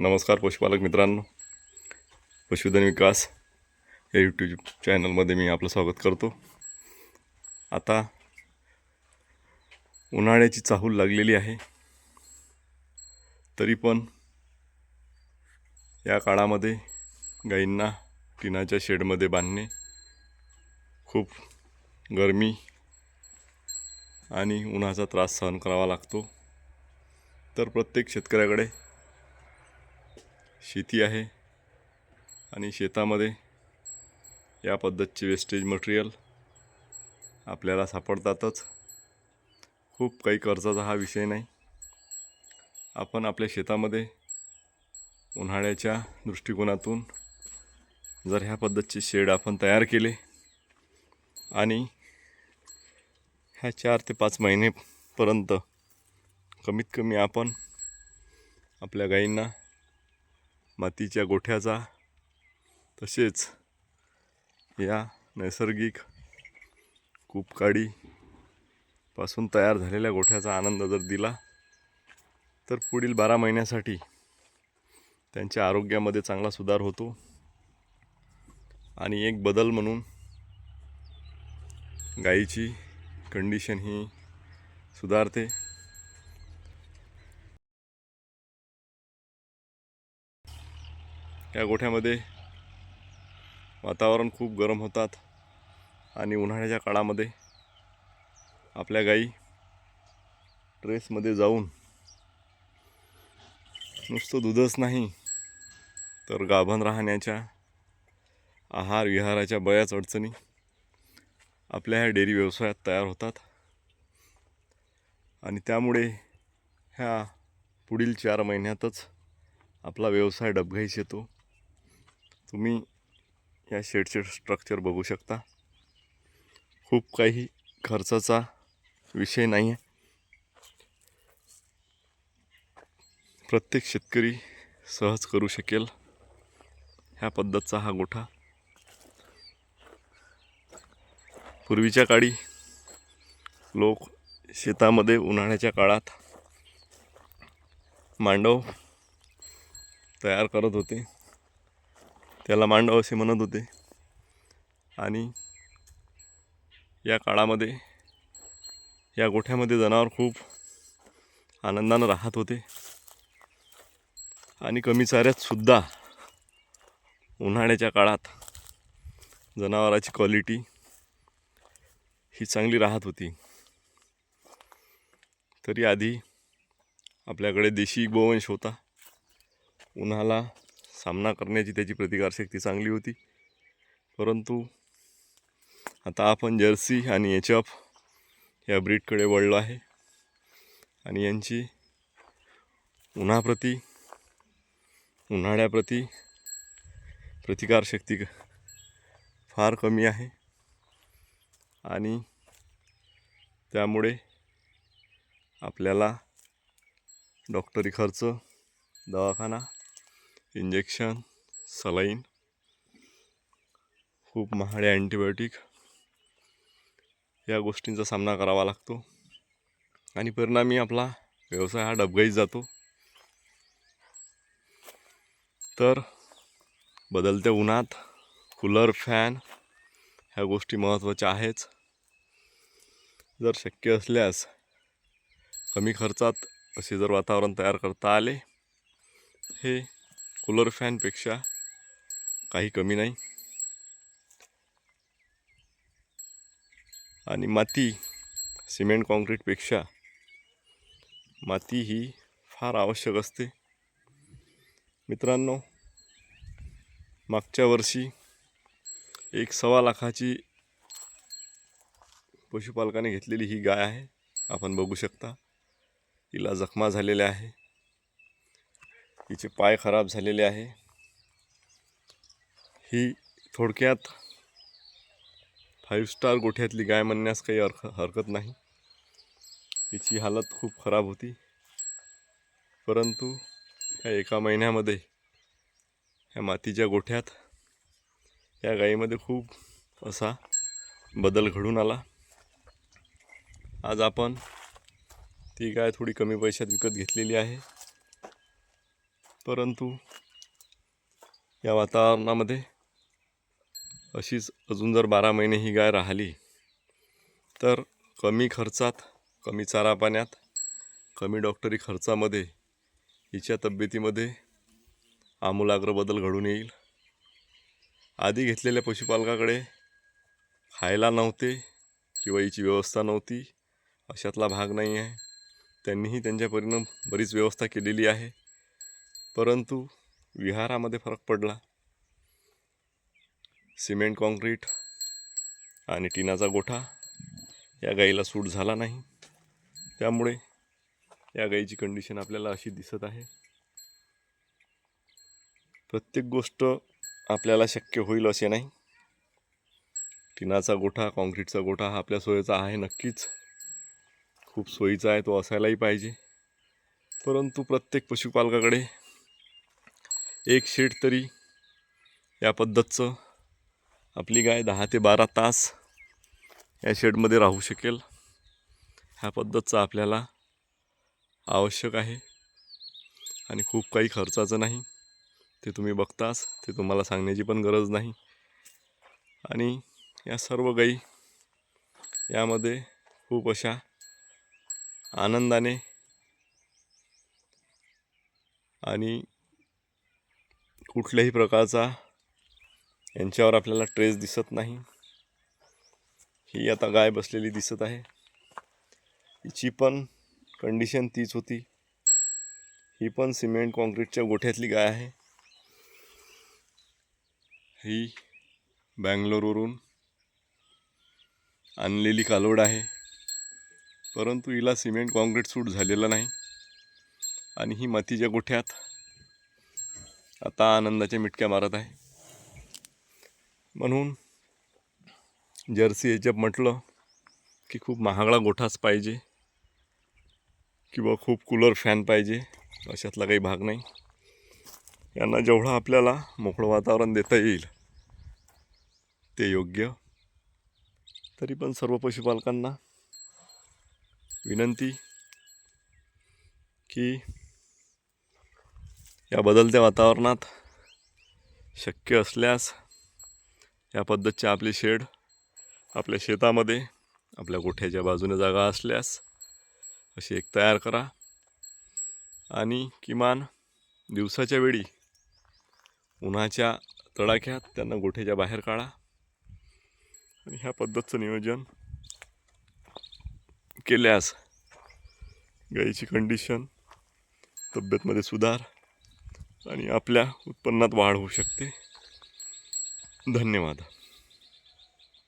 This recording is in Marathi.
नमस्कार पशुपालक मित्रांनो. पशुधन विकास या यूट्यूब चॅनलमध्ये मी आपलं स्वागत करतो. आता उन्हाळ्याची चाहूल लागलेली आहे. तरी पण या काळामध्ये गाईंना टिनाच्या शेडमध्ये बांधणे खूप गरमी आणि उन्हाचा त्रास सहन करावा लागतो. तर प्रत्येक शेतकऱ्याकडे शेती आहे आणि शेतामध्ये या पद्धतचे वेस्टेज मटेरियल आपल्याला सापडतातच. खूप काही कर्जाचा हा विषय नाही. आपण आपल्या शेतामध्ये उन्हाळ्याच्या दृष्टिकोनातून जर ह्या पद्धतचे शेड आपण तयार केले आणि ह्या चार ते पाच महिनेपर्यंत कमीत कमी आपण आपल्या गाईंना मातीच्या गोठ्याचा. तसेच या नैसर्गिक कूपकाडीपासून तयार झालेल्या गोठ्याचा आनंद जर दिला तर पुढील बारा महिन्यासाठी त्यांच्या आरोग्यामध्ये चांगला सुधार होतो. आणि एक बदल म्हणून गाईची कंडिशन ही सुधारते. या गोठ्यामध्ये वातावरण खूप गरम होतात आणि उन्हाळ्याच्या काळामध्ये आपल्या गाई ट्रेसमध्ये जाऊन नुसतं दूधच नाही तर गाभण राहण्याच्या आहार विहाराच्या बऱ्याच अडचणी आपल्या ह्या डेअरी व्यवसायात तयार होतात. आणि त्यामुळे ह्या पुढील चार महिन्यातच आपला व्यवसाय डबघाईस येतो. तुम्ही या शेडचे स्ट्रक्चर बघू शकता. खूप काही खर्चाचा विषय नाही आहे प्रत्येक शेतकरी सहज करू शकेल ह्या पद्धतचा हा गोठा. पूर्वीच्या काळी लोक शेतामध्ये उन्हाळ्याच्या काळात मांडव तयार करत होते. त्याला मांडव असे म्हणत होते. आणि या काळामध्ये या गोठ्यामध्ये जनावर खूप आनंदानं राहत होते. आणि कमी चाऱ्यातसुद्धा उन्हाळ्याच्या काळात जनावराची क्वालिटी ही चांगली राहत होती. तरी आधी आपल्याकडे देशी गोवंश होता. उन्हाला सामना करण्याची त्याची प्रतिकारशक्ती चांगली होती. परंतु आता आपण जर्सी आणि एच एफ या ब्रीडकडे वळलो आहे. आणि यांची उन्हाप्रती उन्हाळ्याप्रती प्रतिकारशक्ती फार कमी आहे. आणि त्यामुळे आपल्याला डॉक्टरी खर्च दवाखाना इंजेक्शन सलाईन खूप महाडे अँटीबायोटिक. या गोष्टींचा सामना करावा लागतो. आणि परिणामी आपला व्यवसाय हा डबघाईत जातो. तर बदलत्या उन्हात कूलर फॅन ह्या गोष्टी महत्त्वाच्या आहेच. जर शक्य असल्यास कमी खर्चात असे जर वातावरण तयार करता आले हे कूलर फॅनपेक्षा काही कमी नाही. आणि माती सिमेंट कॉन्क्रीटपेक्षा माती ही फार आवश्यक असते. मित्रांनो मागच्या वर्षी एक सव्वा लाखाची पशुपालकाने घेतलेली ही गाय आहे. आपण बघू शकता तिला जखमा झालेल्या आहे. हिचे पाय खराब झालेले आहे. ही थोडक्यात फाईव्ह स्टार गोठ्यातली गाय म्हणण्यास काही हरक हरकत नाही. हिची हालत खूप खराब होती. परंतु ह्या एका महिन्यामध्ये ह्या मातीच्या गोठ्यात या गायीमध्ये खूप असा बदल घडून आला. आज आपण ती गाय थोडी कमी पैशात विकत घेतलेली आहे. परंतु या वातावरणामध्ये अशीच अजून जर बारा महिने ही गाय राहिली तर कमी खर्चात कमी चारा पाण्यात कमी डॉक्टरी खर्चामध्ये हिच्या तब्येतीमध्ये आमूलाग्र बदल घडून येईल. आधी घेतलेल्या पशुपालकाकडे खायला नव्हते किंवा हिची व्यवस्था नव्हती अशातला भाग नाही आहे त्यांनीही त्यांच्या परिणाम बरीच व्यवस्था केलेली आहे. परंतु विहारामध्ये फरक पडला. सिमेंट काँक्रीट आणि टिनाचा गोठा या गाईला सूट झाला नाही. त्यामुळे या गाईची कंडिशन आपल्याला अशी दिसत आहे. प्रत्येक गोष्ट आपल्याला शक्य होईल असे नाही. टिनाचा गोठा काँक्रीटचा गोठा हा आपल्या सोयीचा आहे नक्कीच. खूप सोयीचा आहे तो असायलाही पाहिजे. परंतु प्रत्येक पशुपालकाकडे एक शेड तरी या पद्धतचं आपली गाय दहा ते बारा तास या शेडमध्ये राहू शकेल. ह्या पद्धतचं आपल्याला आवश्यक आहे. आणि खूप काही खर्चाचं नाही. ते तुम्ही बघताच ते तुम्हाला सांगण्याची पण गरज नाही. आणि या सर्व गाई यामध्ये खूप अशा आनंदाने आणि कुठल्याही प्रकारचा यांच्यावर आपल्याला ट्रेस दिसत नाही. ही आता गाय बसलेली दिसत आहे. हिची पण कंडिशन तीच होती. ही पण सिमेंट कॉन्क्रीटच्या गोठ्यातली गाय आहे. ही बँगलोरवरून आणलेली कालोड आहे. परंतु हिला सिमेंट कॉन्क्रीट सूट झालेलं नाही. आणि ही मातीच्या गोठ्यात आता आनंदाच्या मिटक्या मारत आहे. म्हणून जर्सी याच्यात म्हटलं की खूप महागडा गोठाच पाहिजे किंवा खूप कूलर फॅन पाहिजे अशातला काही भाग नाही. यांना जेवढं आपल्याला मोकळं वातावरण देता येईल ते योग्य. तरी पण सर्व पशुपालकांना विनंती की या बदलत्या वातावरणात शक्य असल्यास या पद्धतचे आपले शेड आपल्या शेतामध्ये आपल्या गोठ्याच्या बाजूने जागा असल्यास अशी एक तयार करा. आणि किमान दिवसाच्या वेळी उन्हाच्या तडाख्यात त्यांना गोठ्याच्या बाहेर काढा. आणि ह्या पद्धतचं नियोजन केल्यास गाईची कंडिशन तब्येतमध्ये सुधार आणि आपल्या उत्पन्नात वाढ होऊ शकते. धन्यवाद.